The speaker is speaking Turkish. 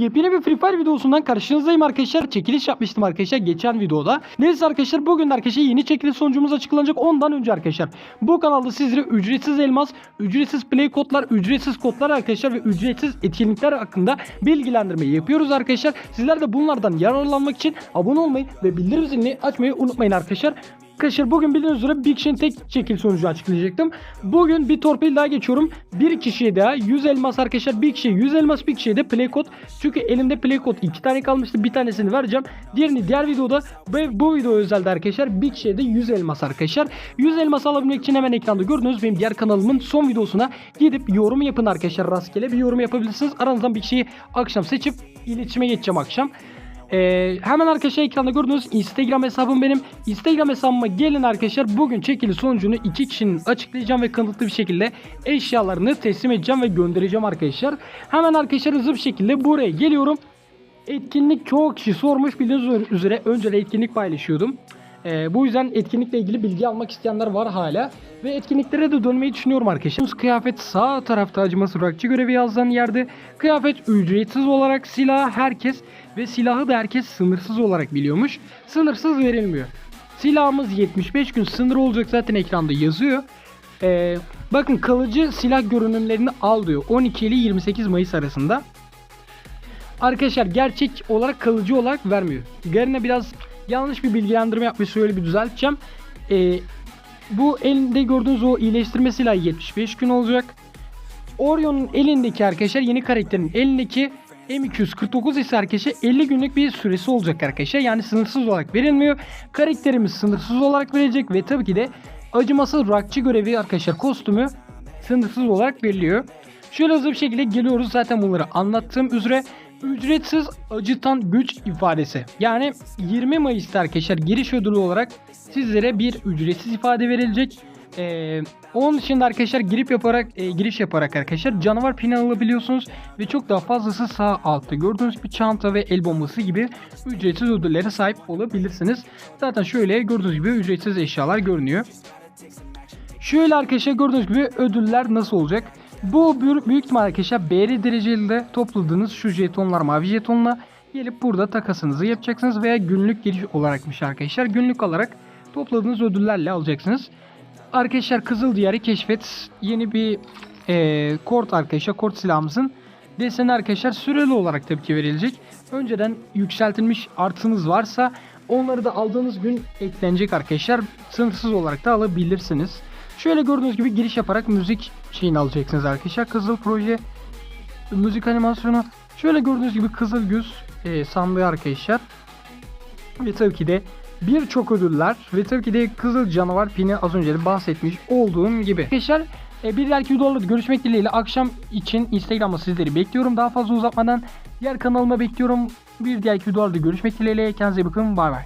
Yepyeni bir Free Fire videosundan karşınızdayım arkadaşlar. Çekiliş yapmıştım arkadaşlar geçen videoda. Neyse arkadaşlar bugün arkadaşlar yeni çekiliş sonucumuz açıklanacak. Ondan önce arkadaşlar bu kanalda sizlere ücretsiz elmas, ücretsiz play kodlar, ücretsiz kodlar arkadaşlar ve ücretsiz etkinlikler hakkında bilgilendirme yapıyoruz arkadaşlar. Sizler de bunlardan yararlanmak için abone olmayı ve bildirim zilini açmayı unutmayın arkadaşlar. Arkadaşlar bugün bildiğiniz üzere Big Shine tek çekil sonucu açıklayacaktım. Bugün bir torpil daha geçiyorum. Bir kişiye daha 100 elmas arkadaşlar. Bir kişiye 100 elmas bir kişiye de play kod. Çünkü elimde play kod 2 tane kalmıştı. Bir tanesini vereceğim. Diğerini diğer videoda ve bu video özelde arkadaşlar. Bir kişiye de 100 elmas arkadaşlar. 100 elmas alabilmek için hemen ekranda gördüğünüz benim diğer kanalımın son videosuna gidip yorum yapın arkadaşlar. Rastgele bir yorum yapabilirsiniz. Aranızdan bir kişiyi akşam seçip iletişime geçeceğim akşam. Ee, hemen arkadaşlar ekranda gördüğünüz Instagram hesabım benim. Instagram hesabıma gelin arkadaşlar. Bugün çekili sonucunu iki kişinin açıklayacağım ve kanıtlı bir şekilde eşyalarını teslim edeceğim ve göndereceğim arkadaşlar. Hemen arkadaşlar hızlı bir şekilde buraya geliyorum. Etkinlik çoğu kişi sormuş bildiğiniz üzere önce etkinlik paylaşıyordum. Ee, bu yüzden etkinlikle ilgili bilgi almak isteyenler var hala. Ve etkinliklere de dönmeyi düşünüyorum arkadaşlar. Kıyafet sağ tarafta acıması rakçı görevi yazılan yerde. Kıyafet ücretsiz olarak silah herkes ve silahı da herkes sınırsız olarak biliyormuş. Sınırsız verilmiyor. Silahımız 75 gün sınır olacak zaten ekranda yazıyor. Ee, bakın kalıcı silah görünümlerini al diyor. 12 ile 28 Mayıs arasında. Arkadaşlar gerçek olarak kalıcı olarak vermiyor. Üzerine biraz yanlış bir bilgilendirme yapmış şöyle bir düzelteceğim. Ee, bu elinde gördüğünüz o iyileştirme silahı 75 gün olacak. Orion'un elindeki arkadaşlar yeni karakterin elindeki M249 ise arkadaşlar 50 günlük bir süresi olacak arkadaşlar. Yani sınırsız olarak verilmiyor. Karakterimiz sınırsız olarak verilecek ve tabii ki de acımasız rakçı görevi arkadaşlar kostümü sınırsız olarak veriliyor. Şöyle hızlı bir şekilde geliyoruz. Zaten bunları anlattığım üzere ücretsiz acıtan güç ifadesi. Yani 20 Mayıs'ta arkadaşlar giriş ödülü olarak sizlere bir ücretsiz ifade verilecek. Ee, onun dışında arkadaşlar girip yaparak e, giriş yaparak arkadaşlar canavar pini alabiliyorsunuz ve çok daha fazlası sağ altta gördüğünüz bir çanta ve el bombası gibi ücretsiz ödüllere sahip olabilirsiniz. Zaten şöyle gördüğünüz gibi ücretsiz eşyalar görünüyor. Şöyle arkadaşlar gördüğünüz gibi ödüller nasıl olacak? Bu büyük, büyük ihtimal arkadaşlar BR dereceli topladığınız şu jetonlar mavi jetonla gelip burada takasınızı yapacaksınız veya günlük giriş olarakmış arkadaşlar. Günlük olarak topladığınız ödüllerle alacaksınız. Arkadaşlar Kızıl Diyar'ı keşfet yeni bir e, kort arkadaşlar kort silahımızın deseni arkadaşlar süreli olarak tabii ki verilecek. Önceden yükseltilmiş artınız varsa onları da aldığınız gün eklenecek arkadaşlar. Sınırsız olarak da alabilirsiniz. Şöyle gördüğünüz gibi giriş yaparak müzik şeyini alacaksınız arkadaşlar. Kızıl proje müzik animasyonu. Şöyle gördüğünüz gibi Kızıl Güz e, sandığı arkadaşlar. Ve tabii ki de birçok ödüller ve tabii ki de Kızıl Canavar pini az önce de bahsetmiş olduğum gibi. Arkadaşlar e, bir dahaki videolarda görüşmek dileğiyle akşam için Instagram'da sizleri bekliyorum. Daha fazla uzatmadan diğer kanalıma bekliyorum. Bir diğer videolarda görüşmek dileğiyle. Kendinize bakın. Bay bay.